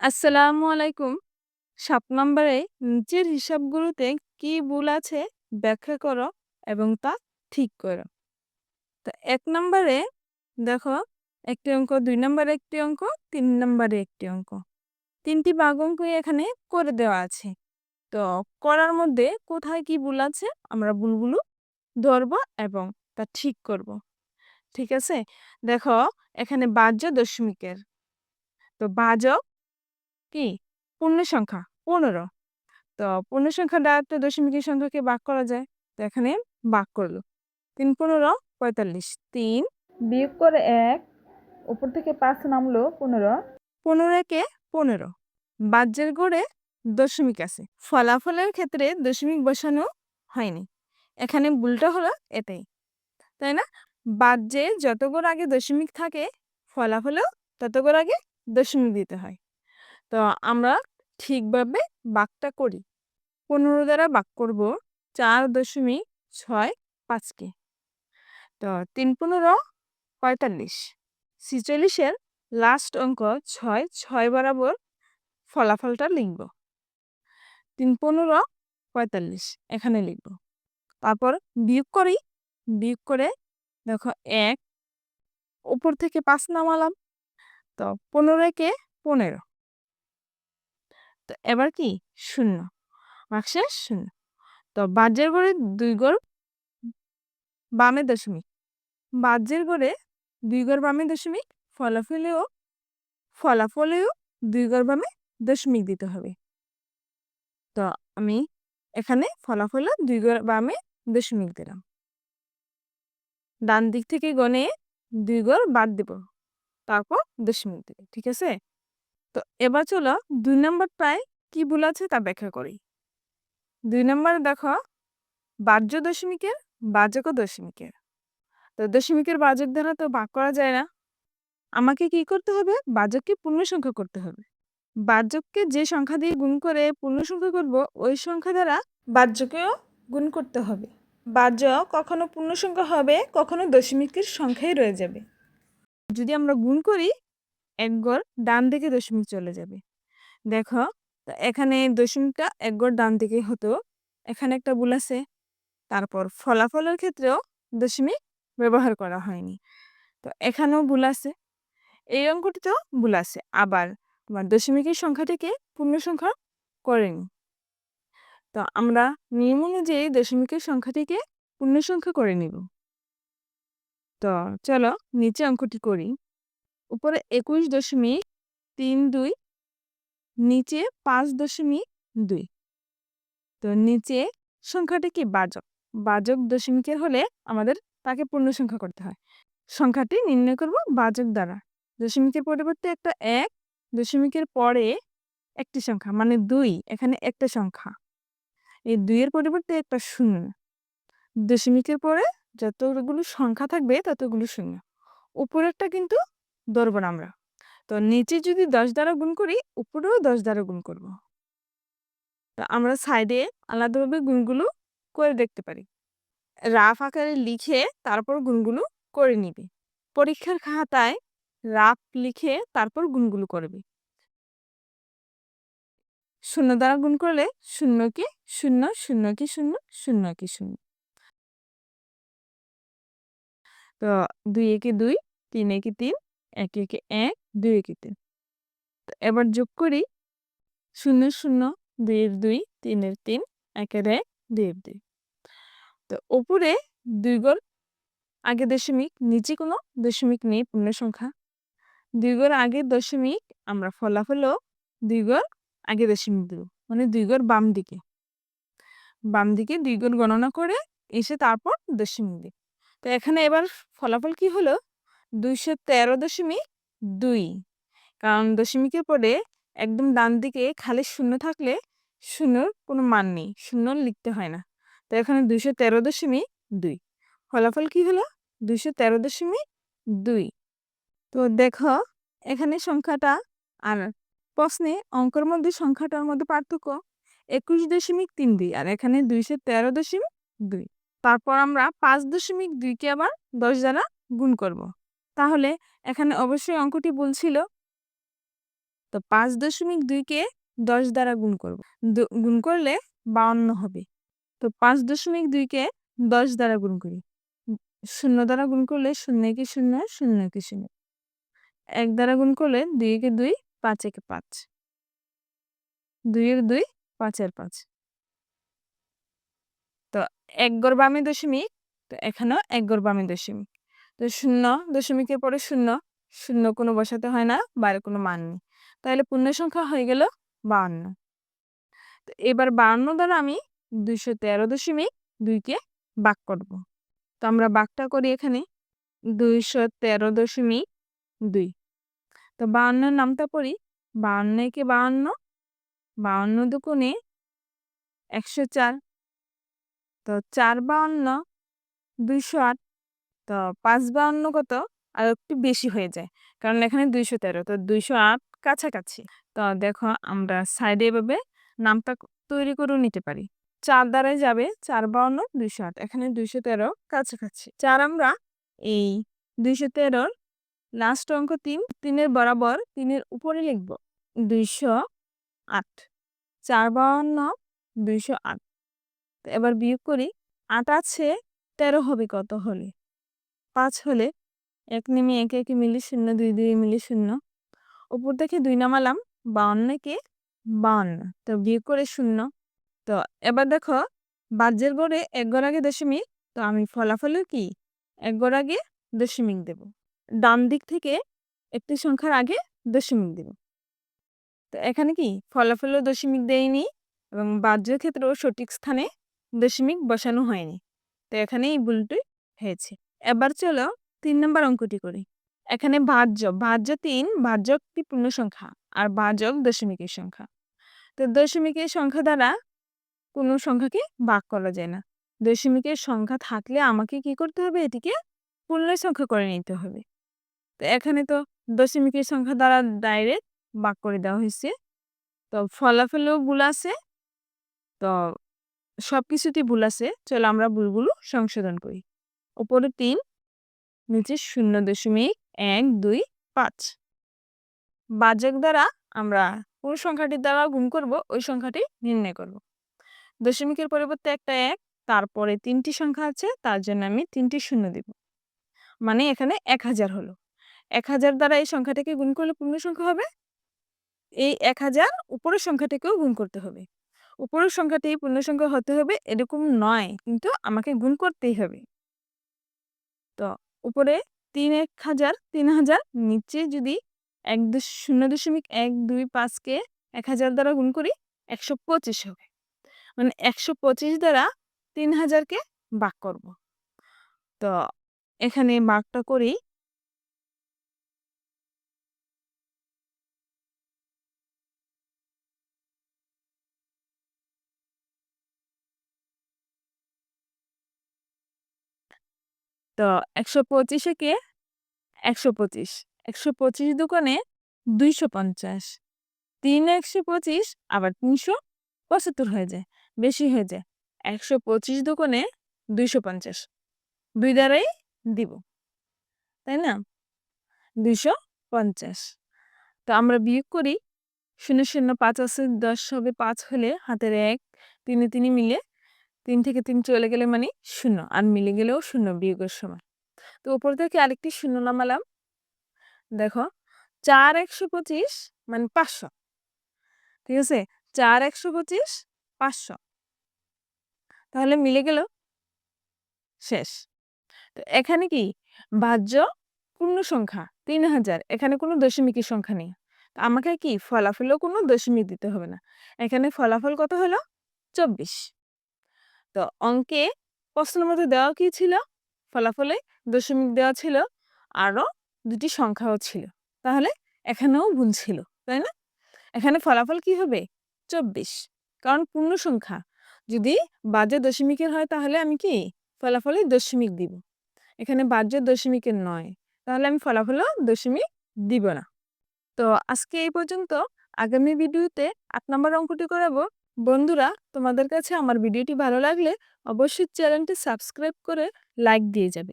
আসসালামু আলাইকুম। সাত নম্বরে নিচের হিসাবগুলোতে কি ভুল আছে ব্যাখ্যা করো এবং তা ঠিক করো। তো এক নম্বরে দেখো একটি অঙ্ক, দুই নম্বরে একটি অঙ্ক, তিন নম্বরে একটি অঙ্ক। ৩ টি ভাগ অঙ্কই এখানে করে দেওয়া আছে। তো করার মধ্যে কোথায় কি ভুল আছে আমরা ভুলগুলো ধরব এবং তা ঠিক করব। ঠিক আছে? দেখো এখানে বাহ্য দশমিকের। তো ভাজক কি? পূর্ণ সংখ্যা পনেরো। তো পূর্ণ সংখ্যা তো দশমিকের সংখ্যাকে ভাগ করা যায়। তো এখানে ভাগ করল। তিন পনেরো পঁয়তাল্লিশ। তিন বিয়োগ করে এক উপর থেকে পাঁচ নামলো পনেরো। পনেরো একে পনেরো। বাজ্যের গড়ে দশমিক আছে। ফলাফলের ক্ষেত্রে দশমিক বসানো হয়নি। এখানে ভুলটা হলো এটাই। তাই না? বাজ্যে যত গড় আগে দশমিক থাকে ফলাফলেও তত গড় আগে দশমিক দিতে হয়। তো আমরা ঠিকভাবে বাকটা করি। পনেরো দ্বারা বাক করব চার দশমিক ছয় পাঁচকে তো তিন পনেরো পঁয়তাল্লিশ। ছিচল্লিশের লাস্ট অঙ্ক ছয় ছয় বরাবর ফলাফলটা লিখব। তিন পনেরো পঁয়তাল্লিশ এখানে লিখব। তারপর বিয়োগ করি। বিয়োগ করে দেখো এক উপর থেকে পাঁচ নামালাম। তো পনেরো একে পনেরো। তো এবার কি? শূন্য। ভাগশেষ শূন্য। তো বাজ্যের গড়ে দুই গড় বামে দশমিক। বাজ্যের গড়ে দুই গড় বামে দশমিক, ফলাফলেও ফলাফলেও দুই গড় বামে দশমিক দিতে হবে। তো আমি এখানে ফলাফলে দুই গড় বামে দশমিক দিলাম। ডান দিক থেকে গনে দুই গড় বাদ দেব। তারপর দশমিক দেবে ঠিক আছে? তো এবার চলো দুই নম্বর প্রায় কি ভুল আছে তা ব্যাখ্যা করি। দুই নম্বর দেখো, বাহ্য দশমিকের বাজক দশমিকের। তো দশমিকের বাজক দ্বারা তো ভাগ করা যায় না। আমাকে কি করতে হবে? বাজককে পূর্ণ সংখ্যা করতে হবে। বাহ্যককে যে সংখ্যা দিয়ে গুণ করে পূর্ণ সংখ্যা করব, ওই সংখ্যা দ্বারা বাহ্যকেও গুণ করতে হবে। বাহ্য কখনো পূর্ণ সংখ্যা হবে, কখনো দশমিকের সংখ্যাই রয়ে যাবে। যদি আমরা গুণ করি এক গড় ডান দিকে দশমিক চলে যাবে। দেখো এখানে দশমিকটা এক গড় ডান দিকে হতো, এখানে একটা ভুল আছে। তারপর ফলাফলের ক্ষেত্রেও দশমিক ব্যবহার করা হয়নি। তো এখানেও ভুল আছে, এই অঙ্কটিতেও ভুল আছে। আবার তোমার দশমিকের সংখ্যাটিকে পূর্ণ সংখ্যা করেনি। তো আমরা নিয়ম অনুযায়ী দশমিকের সংখ্যাটিকে পূর্ণ সংখ্যা করে নিব। তো চলো নিচে অঙ্কটি করি। উপরে একুশ দশমিক তিন দুই, নিচে পাঁচ দশমিক দুই। তো নিচে সংখ্যাটি কি বাজক বাজক দশমিকের হলে আমাদের তাকে পূর্ণ সংখ্যা করতে হয়। সংখ্যাটি নির্ণয় করব বাজক দ্বারা। দশমিকের পরিবর্তে একটা এক, দশমিকের পরে একটি সংখ্যা মানে দুই, এখানে একটা সংখ্যা। এই দুইয়ের পরিবর্তে একটা শূন্য। দশমিকের পরে যতগুলো সংখ্যা থাকবে ততগুলো শূন্য। উপরেরটা কিন্তু ধরব না আমরা। তো নিচে যদি দশ দ্বারা গুণ করি, উপরেও দশ দ্বারা গুণ করব। তো আমরা সাইডে আলাদাভাবে গুণগুলো করে দেখতে পারি। রাফ আকারে লিখে তারপর গুণগুলো করে নিবে। পরীক্ষার খাতায় রাফ লিখে তারপর গুণগুলো করবে। শূন্য দ্বারা গুণ করলে শূন্য কি শূন্য শূন্য কি শূন্য শূন্য কি শূন্য। তো দুই একে দুই, তিন একে তিন এক একে এক, দুই একে তিন। তো এবার যোগ করি। শূন্য শূন্য, দুইয়ের দুই, তিনের তিন, একের এক, দুইয়ের দুই। তো ওপরে দুই গোল, আগে দশমিক, নিচে কোনো দশমিক নেই পূর্ণ সংখ্যা। দুই গড় আগে দশমিক, আমরা ফলাফলও দুই গড় আগে দশমিক দেব। মানে দুই গড় বাম দিকে। বাম দিকে দুই গড় গণনা করে এসে তারপর দশমিক দিই। তো এখানে এবার ফলাফল কি হলো? দুইশো তেরো দশমিক দুই। কারণ দশমিকের পরে একদম ডান দিকে খালি শূন্য থাকলে শূন্যর কোনো মান নেই, শূন্য লিখতে হয় না। তো এখানে দুইশো তেরো দশমিক দুই। ফলাফল কি হলো? দুইশো তেরো দশমিক দুই। তো দেখো, এখানে সংখ্যাটা আর প্রশ্নে অঙ্কের মধ্যে সংখ্যাটার মধ্যে পার্থক্য একুশ দশমিক তিন দুই আর এখানে দুইশো তেরো দশমিক দুই। তারপর আমরা পাঁচ দশমিক দুইকে আবার দশ দ্বারা গুণ করব। তাহলে এখানে অবশ্যই অঙ্কটি বলছিল তো পাঁচ দশমিক দুইকে দশ দ্বারা গুণ করব। গুণ করলে বাউন্ন হবে। তো পাঁচ দশমিক দুইকে দশ দ্বারা গুণ করি। শূন্য দ্বারা গুণ করলে শূন্য একে শূন্য শূন্য একে শূন্য। এক দ্বারা গুণ করলে দুই একে দুই, পাঁচ একে পাঁচ। দুই এক দুই, পাঁচ আর পাঁচ। তো এক গড় বামে দশমিক, তো এখানেও এক গড় বামে দশমিক। তো শূন্য, দশমিকের পরে শূন্য শূন্য কোনো বসাতে হয় না, বাইরে কোনো মান নেই। তাহলে পূর্ণ সংখ্যা হয়ে গেল বাউন্ন তো এবার বাউন্ন দ্বারা আমি দুইশো তেরো দশমিক দুইকে বাক করব। তো আমরা বাকটা করি এখানে দুইশো তেরো দশমিক দুই। তো বাউন্নের নামটা পড়ি বাউন্ন একে বাউন্ন বাউন্ন দুগুণে একশো চার। তো চার বাউন্ন দুইশো আট তো পাঁচ বাউন্ন কত? আর একটু বেশি হয়ে যায়। কারণ এখানে দুইশো তেরো, তো দুইশো আট কাছাকাছি। তো দেখো আমরা সাইডে এভাবে নামটা তৈরি করে নিতে পারি। চার দ্বারাই যাবে চার বাউন্ন, দুইশো আট। এখানে দুইশো তেরো কাছাকাছি। চার আমরা এই দুইশো তেরোর লাস্ট অঙ্ক তিন, তিনের বরাবর তিনের উপরে লিখব দুইশো আট। চার বাউন্ন, দুইশো আট। এবার বিয়োগ করি, আট আছে, তেরো হবে কত হলে? পাঁচ হলে এক নেমে একে একে মিলি শূন্য, দুই দুই মিলি শূন্য। উপর থেকে দুই নামালাম বাউন্নকে বাউন্ন। তো বিয়োগ করে শূন্য। তো এবার দেখো বাজ্যের গড়ে এক গড় আগে দশমিক, তো আমি ফলাফলে কি? এক গড় আগে দশমিক দেব। ডান দিক থেকে একটি সংখ্যার আগে দশমিক দেব। তো এখানে কি? ফলাফলও দশমিক দেয়নি এবং বাহ্যের ক্ষেত্রেও সঠিক স্থানে দশমিক বসানো হয়নি। তো এখানে এই ভুলটি হয়েছে। এবার চলো তিন নম্বর অঙ্কটি করি। এখানে ভাজ্য ভাজ্য তিন ভাজ্য একটি পূর্ণ সংখ্যা? আর ভাজক দশমিকের সংখ্যা। তো দশমিকের সংখ্যা দ্বারা কোনো সংখ্যাকে ভাগ করা যায় না। দশমিকের সংখ্যা থাকলে আমাকে কি করতে হবে? এটিকে পূর্ণ সংখ্যা করে নিতে হবে। তো এখানে তো দশমিকের সংখ্যা দ্বারা ডাইরেক্ট ভাগ করে দেওয়া হয়েছে। তো ফলাফলেও ভুল আছে। তো সব কিছুতেই ভুল আছে। চলো আমরা ভুলগুলো সংশোধন করি। উপরে তিন, নিচে শূন্য দশমিক এক দুই পাঁচ। বাজক দ্বারা আমরা কোন সংখ্যাটির দ্বারা গুণ করব, ওই সংখ্যাটি নির্ণয় করব। দশমিকের পরিবর্তে একটা এক, তারপরে তিনটি সংখ্যা আছে, তার জন্য আমি তিনটি শূন্য দেব। মানে এখানে এক হাজার হলো। এক হাজার দ্বারা এই সংখ্যাটাকে গুণ করলে পূর্ণ সংখ্যা হবে? এই এক হাজার উপরের সংখ্যাটাকেও গুণ করতে হবে। উপরের সংখ্যাটি পূর্ণ সংখ্যা হতে হবে এরকম নয়, কিন্তু আমাকে গুণ করতেই হবে। তো উপরে তিন এক হাজার, তিন হাজার, নিচে যদি এক শূন্য দশমিক এক দুই পাঁচকে এক হাজার দ্বারা গুণ করি, একশো পঁচিশ হবে। মানে একশো পঁচিশ দ্বারা তিন হাজারকে ভাগ করব। তো এখানে ভাগটা করি তো একশো পঁচিশে কে? একশো পঁচিশ। একশো পঁচিশ দোকানে দুইশো পঞ্চাশ। তিন একশো পঁচিশ, আবার তিনশো পঁচাত্তর হয়ে যায়, বেশি হয়ে যায়। একশো পঁচিশ দোকানে দুইশো পঞ্চাশ। দুই দ্বারাই দিব, তাই না? দুইশো পঞ্চাশ। তো আমরা বিয়োগ করি, শূন্য শূন্য পাঁচ আছে, দশ হবে পাঁচ হলে হাতের এক, তিনে তিনি মিলে তিন থেকে তিন চলে গেলে মানে শূন্য, আর মিলে গেলেও শূন্য বিয়োগের সময় তো উপর থেকে আরেকটি শূন্য নামালাম। দেখো, চার একশো পঁচিশ মানে পাঁচশো। ঠিক আছে? চার একশো পঁচিশ, পাঁচশো। তাহলে মিলে গেল শেষ। তো এখানে কি? বাহ্য পূর্ণ সংখ্যা তিন হাজার। এখানে কোনো দশমিকের সংখ্যা নেই। তো আমাকে কি? ফলাফলও কোনো দশমিক দিতে হবে না। এখানে ফলাফল কত হলো? চব্বিশ। তো অঙ্কে প্রশ্নের মধ্যে দেওয়া কি ছিল? ফলাফলে দশমিক দেওয়া ছিল, আরও দুটি সংখ্যাও ছিল। তাহলে এখানেও ভুল ছিল, তাই না? এখানে ফলাফল কি হবে? চব্বিশ। কারণ পূর্ণ সংখ্যা। যদি বাজে দশমিকের হয় তাহলে আমি কি? ফলাফলে দশমিক দিব। এখানে বাজ্য দশমিকের নয়। তাহলে আমি ফলাফলও দশমিক দিব না। তো আজকে এই পর্যন্ত। আগামী ভিডিওতে আট নম্বর অঙ্কটি করাবো। বন্ধুরা তোমাদের কাছে আমার ভিডিওটি ভালো লাগলে অবশ্যই চ্যানেলটি সাবস্ক্রাইব করে লাইক দিয়ে যাবে।